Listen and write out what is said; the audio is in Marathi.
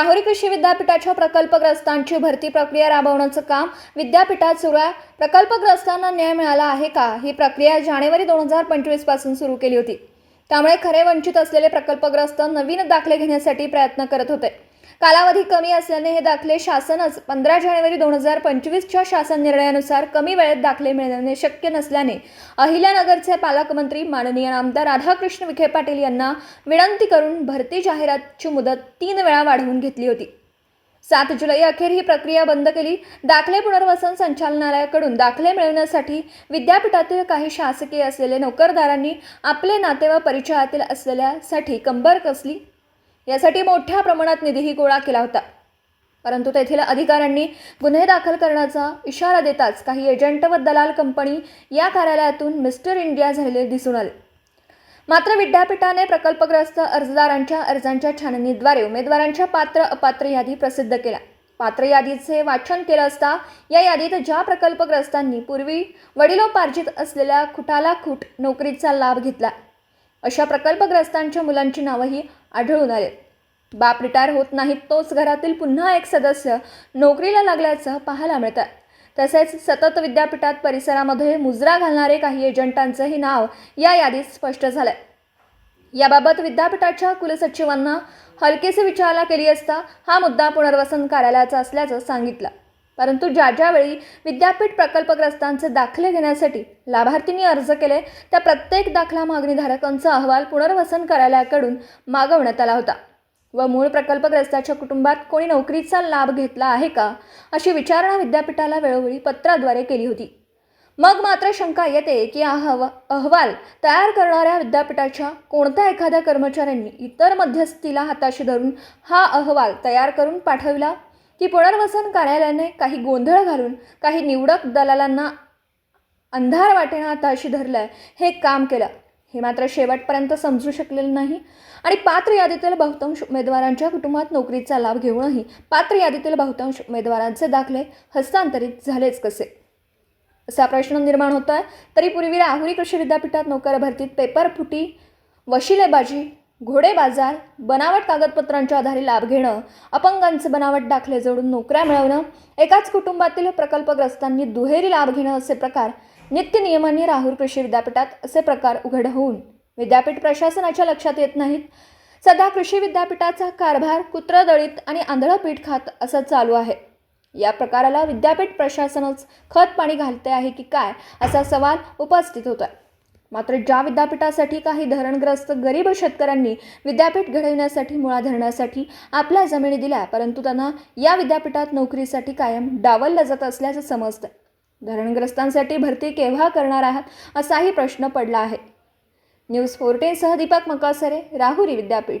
राहुरी कृषी विद्यापीठाच्या प्रकल्पग्रस्तांची भरती प्रक्रिया राबवण्याचं काम विद्यापीठात सुरू आहे. प्रकल्पग्रस्तांना न्याय मिळाला आहे का? ही प्रक्रिया जानेवारी दोन हजार पंचवीसपासून सुरू केली होती. त्यामुळे खरे वंचित असलेले प्रकल्पग्रस्त नवीन दाखले घेण्यासाठी प्रयत्न करत होते. कालावधी कमी असल्याने हे दाखले शासनच पंधरा जानेवारी दोन हजार पंचवीसच्या शासन निर्णयानुसार कमी वेळेत दाखले मिळणे शक्य नसल्याने अहिल्यानगरचे पालकमंत्री माननीय आमदार राधाकृष्ण विखे पाटील यांना विनंती करून भरती जाहिरातची मुदत तीन वेळा वाढवून घेतली होती. सात जुलै अखेर ही प्रक्रिया बंद केली. दाखले पुनर्वसन संचालनालयाकडून दाखले मिळवण्यासाठी विद्यापीठातील काही शासकीय असलेले नोकरदारांनी आपले नाते व परिचयातील असलेल्यासाठी कंबर कसली? यासाठी मोठ्या प्रमाणात निधीही गोळा केला होता. परंतु तेथील अधिकाऱ्यांनी गुन्हे दाखल करण्याचा इशारा देताच काही एजंट व दलाल कंपनी या कार्यालयातून मिस्टर इंडिया झालेले दिसून आले. मात्र विद्यापीठाने प्रकल्पग्रस्त अर्जदारांच्या अर्जांच्या छाननीद्वारे उमेदवारांच्या पात्र अपात्र यादी प्रसिद्ध केल्या. पात्र यादीचे वाचन केलं असता या यादीत ज्या प्रकल्पग्रस्तांनी पूर्वी वडिलोपार्जित असलेल्या खुटाला खूट नोकरीचा लाभ घेतला अशा प्रकल्पग्रस्तांच्या मुलांची नावंही आढळून आले बाप रिटायर होत नाहीत तोच घरातील पुन्हा एक सदस्य नोकरीला लागल्याचं पाहायला मिळतं तसेच सतत विद्यापीठात परिसरामध्ये मुजरा घालणारे काही एजंटांचंही नाव या यादीत स्पष्ट झालंय. याबाबत विद्यापीठाच्या कुलसचिवांना हलकेसे विचारणा केली असता हा मुद्दा पुनर्वसन कार्यालयाचा असल्याचं सांगितलं. परंतु ज्या ज्यावेळी विद्यापीठ प्रकल्पग्रस्तांचे दाखले घेण्यासाठी लाभार्थींनी अर्ज केले त्या प्रत्येक दाखला मागणीधारकांचा अहवाल पुनर्वसन कार्यालयाकडून मागवण्यात आला होता. व मूळ प्रकल्पग्रस्ताच्या कुटुंबात कोणी नोकरीचा लाभ घेतला आहे का अशी विचारणा विद्यापीठाला वेळोवेळी पत्राद्वारे केली होती. मग मात्र शंका येते की हा अहवाल तयार करणाऱ्या विद्यापीठाच्या कोणत्या एखाद्या कर्मचाऱ्यांनी इतर मध्यस्थीला हाताशी धरून हा अहवाल तयार करून पाठविला की पुनर्वसन कार्यालयाने काही गोंधळ घालून काही निवडक दलालांना अंधार वाटेनं ताशी धरलंय. हे काम केलं. हे मात्र शेवटपर्यंत समजू शकलेलं नाही. आणि पात्र यादीतील बहुतांश उमेदवारांच्या कुटुंबात नोकरीचा लाभ घेऊनही पात्र यादीतील बहुतांश उमेदवारांचे दाखले हस्तांतरित झालेच कसे? असा प्रश्न निर्माण होत आहे तरी पूर्वी राहुरी कृषी विद्यापीठात नोकर भरतीत पेपर फुटी वशिलेबाजी घोडे बाजार बनावट कागदपत्रांच्या आधारे लाभ घेणं अपंगांचे बनावट दाखले जोडून नोकऱ्या मिळवणं एकाच कुटुंबातील प्रकल्पग्रस्तांनी दुहेरी लाभ घेणं असे प्रकार नित्यनियमाने राहुल कृषी विद्यापीठात असे प्रकार उघड होऊन विद्यापीठ प्रशासनाच्या लक्षात येत नाहीत. सध्या कृषी विद्यापीठाचा कारभार कुत्रदळीत आणि आंधळं पीठ खात असं चालू आहे. या प्रकाराला विद्यापीठ प्रशासनच खत पाणी घालते आहे की काय असा सवाल उपस्थित होतो आहे मात्र ज्या विद्यापीठासाठी काही धरणग्रस्त गरीब शेतकऱ्यांनी विद्यापीठ घडविण्यासाठी मुळा धरण्यासाठी आपल्या जमिनी दिल्या परंतु त्यांना या विद्यापीठात नोकरीसाठी कायम डावललं जात असल्याचं समजतं धरणग्रस्तांसाठी भरती केव्हा करणार आहात असाही प्रश्न पडला आहे. न्यूज फोर्टीनसह दीपक मकासरे राहुरी विद्यापीठ.